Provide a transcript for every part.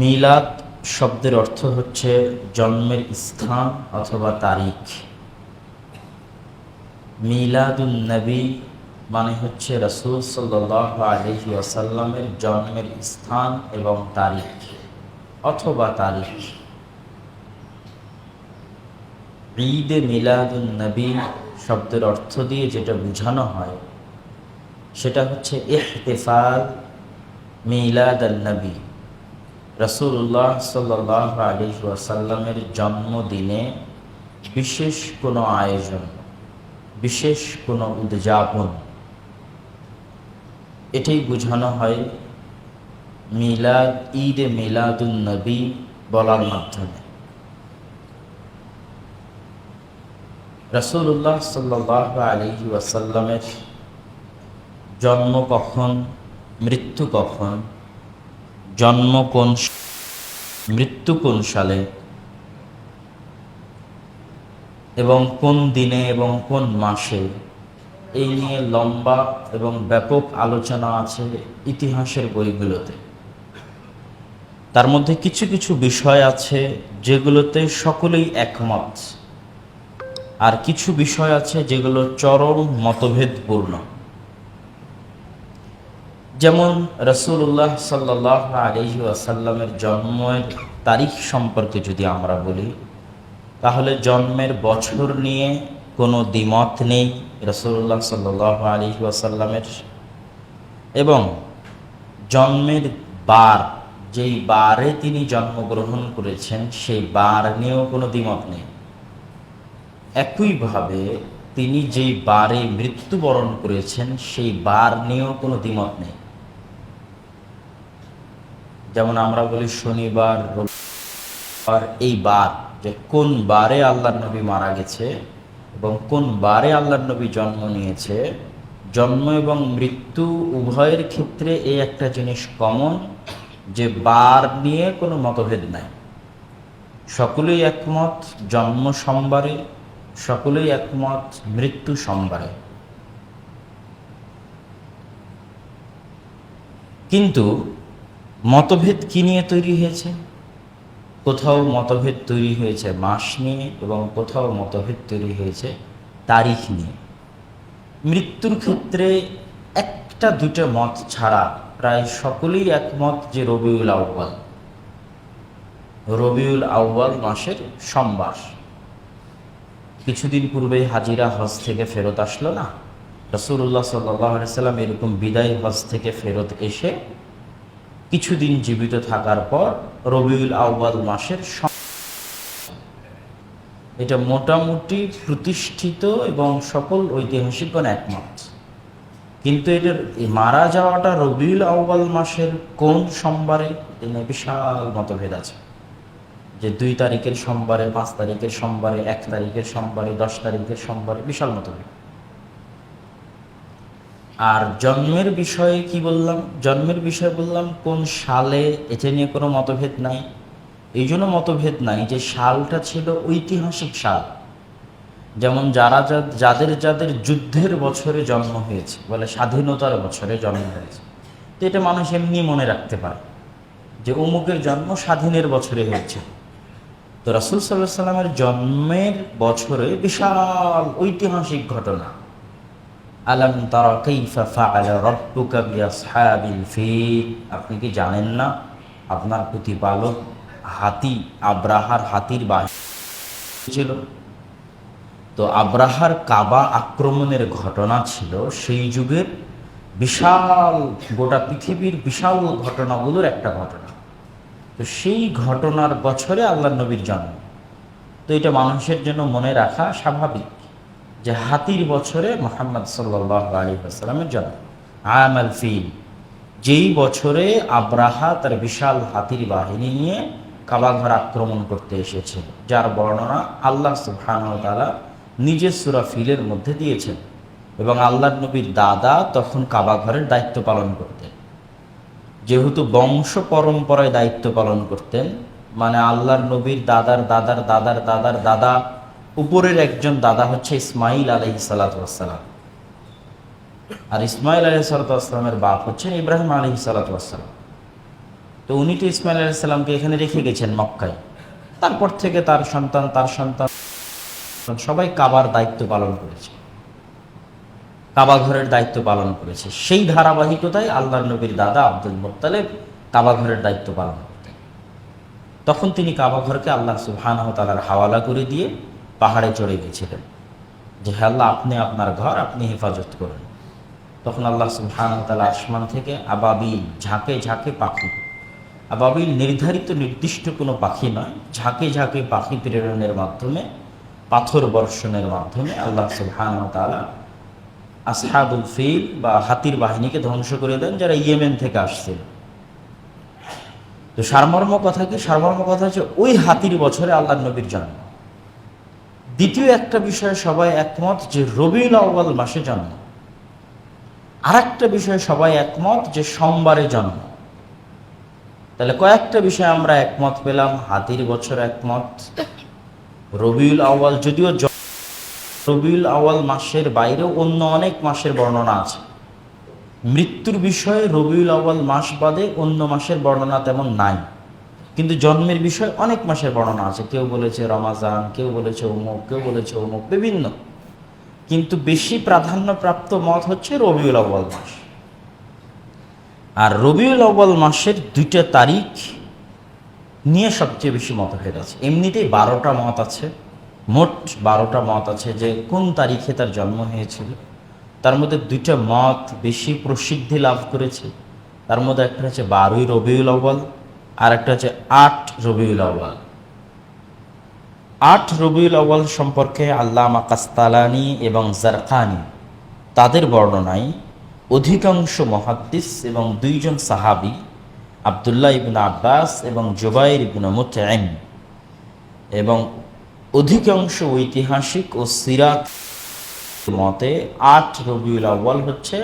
মিলাদ শব্দের অর্থ হচ্ছে জন্মের স্থান অথবা তারিখ। মিলাদুন নবী মানে হচ্ছে রসুল সাল্লাহ জন্মের স্থান এবং তারিখ অথবা তারিখ। ঈদে মিলাদুন নবী শব্দের অর্থ দিয়ে যেটা বোঝানো হয়, সেটা হচ্ছে ইহতেফাল মিলাদ নবী রসুল্লাহ সাল্লাহ ওয়াসাল্লামের জন্মদিনে বিশেষ কোনো আয়োজন, বিশেষ কোনো উদযাপন, এটাই বোঝানো হয় মিলাদ, ঈদে মিলাদুন নবী বলার মাধ্যমে। রসুল্লাহ সাল্লাহ আলী ওয়াসাল্লামের জন্ম কখন, মৃত্যু কখন জন্ম কোন মৃত্যু কোন সালে? এবং কোন দিনে এবং কোন মাসে? এই নিয়ে লম্বা এবং ব্যাপক আলোচনা আছে ইতিহাসের বইগুলোতে। তার মধ্যে কিছু কিছু বিষয় আছে যেগুলোতে সকলেই একমত। আর কিছু বিষয় আছে যেগুলো চরম মতভেদপূর্ণ। যেমন রসুল্লাহ সাল্লাহ আলহি আসাল্লামের জন্মের তারিখ সম্পর্কে যদি আমরা বলি, তাহলে জন্মের বছর নিয়ে কোনো দ্বিমত নেই রসুল্লাহ সাল্লাহ আলহি আসাল্লামের এবং জন্মের বার, যেই বারে তিনি জন্মগ্রহণ করেছেন, সেই বার নিয়েও কোনো দ্বিমত নেই। একইভাবে তিনি যেই বারে মৃত্যুবরণ করেছেন, সেই বার নিয়েও কোনো দ্বিমত নেই। যেমন আমরা বলি শনিবার, রবিবার, এই বার যে কোন বারে আল্লাহ নবী মারা গেছে এবং কোন বারে আল্লাহ নবী জন্ম নিয়েছে, জন্ম এবং মৃত্যু উভয়ের ক্ষেত্রে এই একটা জিনিস কমন যে বার নিয়ে কোনো মতভেদ নাই। সকলেই একমত জন্ম সোমবারে, সকলেই একমত মৃত্যু সোমবারে। কিন্তু মতভেদ কি নিয়ে তৈরি হয়েছে? কোথাও মতভেদ তৈরি হয়েছে মাস নিয়ে এবং কোথাও মতভেদ তৈরি হয়েছে তারিখ নিয়ে। মৃত্যুর ক্ষেত্রে একটা দুটো মত ছাড়া প্রায় সকলেই একমত যে রবিউল আউ্বাল রবিউল আউ্বাল মাসের সোমবার। কিছুদিন পূর্বে হাজিরা হজ থেকে ফেরত আসলো না? রসুল্লাহ সাল্লাম এরকম বিদায় হজ থেকে ফেরত এসে কিছুদিন জীবিত থাকার পর রবিউল আউ্বাল মাসের এটা মোটামুটি প্রতিষ্ঠিত এবং সকল ঐতিহাসিকগণ একমত। কিন্তু এটার মারা যাওয়াটা রবিউল আউ্বাল মাসের কোন সোমবারে এনে বিশাল মতভেদ আছে। যে দুই তারিখের সোমবারে, পাঁচ তারিখের সোমবারে, এক তারিখের সোমবারে, দশ তারিখের সোমবারে বিশাল মতভেদ। আর জন্মের বিষয়ে কি বললাম? জন্মের বিষয়ে বললাম, কোন সালে, এটা নিয়ে কোনো মতভেদ নাই। এই জন্য মতভেদ নাই যে সালটা ছিল ঐতিহাসিক সাল। যেমন যারা যাদের যাদের যুদ্ধের বছরে জন্ম হয়েছে, বলে স্বাধীনতার বছরে জন্ম হয়েছে। তো এটা মানুষ এমনি মনে রাখতে পারে যে অমুকের জন্ম স্বাধীনের বছরে হয়েছে। তো রাসুল সাল্লাহ সাল্লামের জন্মের বছরে বিশাল ঐতিহাসিক ঘটনা। আলম তারা আপনি কি জানেন না? আপনার প্রতিপালক হাতি, আব্রাহার হাতির ছিল। তো আব্রাহার কাবা আক্রমণের ঘটনা ছিল সেই যুগের বিশাল, গোটা পৃথিবীর বিশাল ঘটনাগুলোর একটা ঘটনা। তো সেই ঘটনার বছরে আল্লাহ নবীর জন্ম। তো এটা মানুষের জন্য মনে রাখা স্বাভাবিক। যে হাতির বছরে মোহাম্মদ সাল্লাহ আলী আসসালামের জন্ম। আয়ামাল ফিল। যেই বছরে আব্রাহা তার বিশাল হাতির বাহিনী নিয়ে কাবাঘর আক্রমণ করতে এসেছে, যার বর্ণনা আল্লাহ সুবহানতালা নিজের সুরা ফিলের মধ্যে দিয়েছেন এবং আল্লাহ নবীর দাদা তখন কাবাঘরের দায়িত্ব পালন করতেন। যেহেতু বংশ পরম্পরায় দায়িত্ব পালন করতেন মানে আল্লাহর নবীর দাদার দাদার দাদার দাদার দাদা উপরের একজন দাদা হচ্ছে ইসমাইল আলহি সালাতাম আর ইসমাইল আলহি সালাতামের বাপ হচ্ছেন ইব্রাহিম আলহি সালাতাম তো উনি তো ইসমাইল আলাইসাল্লামকে এখানে রেখে গেছেন মক্কায়। তারপর থেকে তার সন্তান তার সন্তান সবাই কাবার দায়িত্ব পালন করেছে। কাবা ঘরের দায়িত্ব পালন করেছে। সেই ধারাবাহিকতায় আল্লাহ নবীর দাদা আব্দুল মোত্তালেব কাবা ঘরের দায়িত্ব পালন করতেন। তখন তিনি কাবা ঘরকে আল্লাহ সুবহানাহু তালার হাওয়ালা করে দিয়ে পাহাড়ে চড়ে গেছিলেন। যে হে আল্লাহ, আপনি আপনার ঘর, আপনি হেফাজত করুন। তখন আল্লাহ সুবহানাহু তাআলা আসমান থেকে আবাবিল ঝাঁকে ঝাঁকে পাখি। আবাবিল নির্ধারিত নির্দিষ্ট কোনো পাখি নয়, ঝাঁকে ঝাঁকে পাখি প্রেরণের মাধ্যমে, পাথর বর্ষণের মাধ্যমে আল্লাহ সুবহানাহু তাআলা আসহাবুল ফিল বা হাতির বাহিনীকে ধ্বংস করে দেন যারা ইয়েমেন থেকে আসছিল। তো সারমর্ম কথা কি? সারমর্ম কথা হচ্ছে ওই হাতির বছরে আল্লাহ নবীর জন্ম। দ্বিতীয় একটা বিষয়ে সবাই একমত যে রবিউল আউ্বাল মাসে জন্ম। আর একটা বিষয়ে সবাই একমত যে সোমবারে জন্ম। তাহলে কয়েকটা বিষয়ে আমরা একমত পেলাম, হাতির বছর একমত। রবিউল আউ্বাল যদিও রবিউল আউয়াল মাসের বাইরেও অন্য অনেক মাসের বর্ণনা আছে। মৃত্যুর বিষয়ে রবিউল আউয়াল মাস বাদে অন্য মাসের বর্ণনা তেমন নাই। কিন্তু জন্মের বিষয়ে অনেক মাসের বর্ণনা আছে। কেউ বলেছে রমাজান, কেউ বলেছে অমুক কেউ বলেছে অমুক বিভিন্ন। কিন্তু বেশি প্রাধান্যপ্রাপ্ত মত হচ্ছে রবিউল আউয়াল মাস। আর রবিউল আউয়াল মাসের দুইটা তারিখ নিয়ে সবচেয়ে বেশি মতভেদ আছে। এমনিতেই বারোটা মত আছে, মোট বারোটা মত আছে যে কোন তারিখে তার জন্ম হয়েছিল। তার মধ্যে দুইটা মত বেশি প্রসিদ্ধি লাভ করেছে। তার মধ্যে একটা হচ্ছে বারোই রবিউল আউ্বাল আর একটা হচ্ছে আট রবিউল আউ্বাল আট রবিউল আউ্বাল সম্পর্কে আল্লামা কাস্তালানি এবং জারকানি তাদের বর্ণনায় অধিকাংশ মহাদ্দিস এবং দুইজন সাহাবি আবদুল্লাহ ইবনে আব্বাস এবং জুবাইর ইবনে মুতআইম এবং অধিকাংশ ঐতিহাসিক ও সিরাত মতে আট রবিউল আউ্বাল হচ্ছে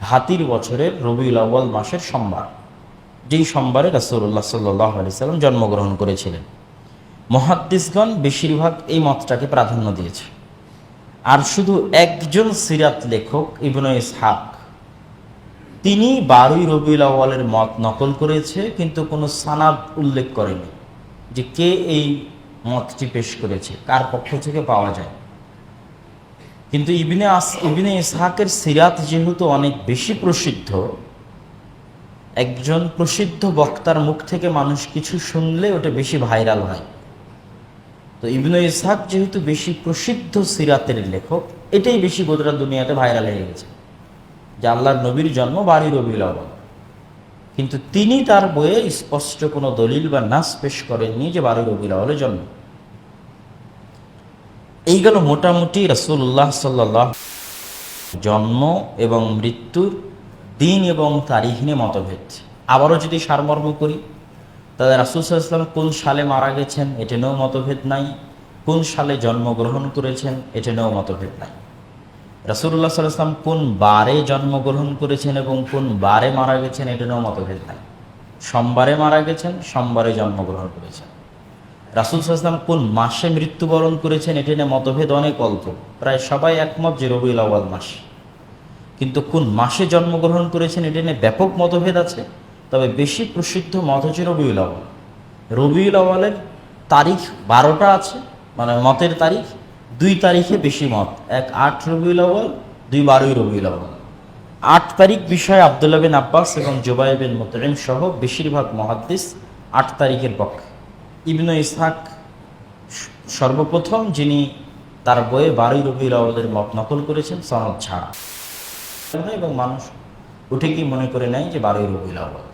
হাতির বছরের রবিউল আউ্বাল মাসের সোমবার। যেই সোমবারে রাসূলুল্লাহ সাল্লাহ আলি সাল্লাম জন্মগ্রহণ করেছিলেন। মহাদ্দিসগণ বেশিরভাগ এই মতটাকে প্রাধান্য দিয়েছে। আর শুধু একজন সিরাত লেখক, ইবনে ইসহাক, তিনি বারোই রবিউল আউ্বালের মত নকল করেছে, কিন্তু কোনো সানাদ উল্লেখ করেনি যে কে এই মতটি পেশ করেছে, কার পক্ষ থেকে পাওয়া যায়। কিন্তু ইবিনে আস, ইবিনে ইসহাকের সিরাত যেহেতু অনেক বেশি প্রসিদ্ধ একজন প্রসিদ্ধ বক্তার মুখ থেকে মানুষ কিছু শুনলে ওটা বেশি ভাইরাল হয়। তো ইবনে ইসহাক যেহেতু বেশি প্রসিদ্ধ সিরাতের লেখক, এটাই বেশি গোদরা দুনিয়াতে ভাইরাল হয়ে গেছে। যে আল্লাহর নবীর জন্ম বাড়ি আউ্বাল কিন্তু তিনি তার বইয়ে স্পষ্ট কোনো দলিল বা নাস পেশ করেননি যে বারো রবিউল আউ্বালের জন্ম। এই গেল মোটামুটি রসুল্লাহ সাল্লাহ জন্ম এবং মৃত্যুর দিন এবং তারিখ নিয়ে মতভেদ। আবারও যদি সারমর্ম করি তাদের রাসুল সাল্লাম কোন সালে মারা গেছেন এটা মতভেদ নাই, কোন সালে জন্মগ্রহণ করেছেন এটা নিয়েও মতভেদ নাই। রাসুল্লাহ সাল্লাম কোন বারে জন্মগ্রহণ করেছেন এবং কোন বারে মারা গেছেন এটা মতভেদ নাই। সোমবারে মারা গেছেন, সোমবারে জন্মগ্রহণ করেছেন। রাসুল সাল্লাম কোন মাসে মৃত্যুবরণ করেছেন এটা নিয়ে মতভেদ অনেক অল্প, প্রায় সবাই একমত যে রবিউল আউ্বাল মাস। কিন্তু কোন মাসে জন্মগ্রহণ করেছেন এটা নিয়ে ব্যাপক মতভেদ আছে। তবে বেশি প্রসিদ্ধ মত হচ্ছে রবিউল আউ্বাল রবিউল আউ্বালের তারিখ বারোটা আছে মানে মতের তারিখ, দুই তারিখে বেশি মত। এক আট রবিউল আউ্বাল দুই বারোই রবিউল আউ্বাল আট তারিখ বিষয়ে আবদুল্লাহ বিন আব্বাস এবং জুবাই বিন মুতরিম সহ বেশিরভাগ মহাদ্দিস আট তারিখের পক্ষে। ইবনু ইসহাক সর্বপ্রথম যিনি তার বইয়ে বারোই রবিউল আউ্বালের মত নকল করেছেন, সনদ ছাড়া। এবং মানুষ উঠে কি মনে করে নেয় যে বারোই রবিউল আউ্বাল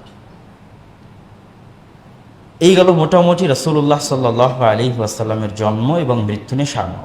এই গেল মোটামুটি রসুল্লাহ সাল্লাহ আলী ওয়াসাল্লামের জন্ম এবং মৃত্যু নিয়ে সারমর্ম।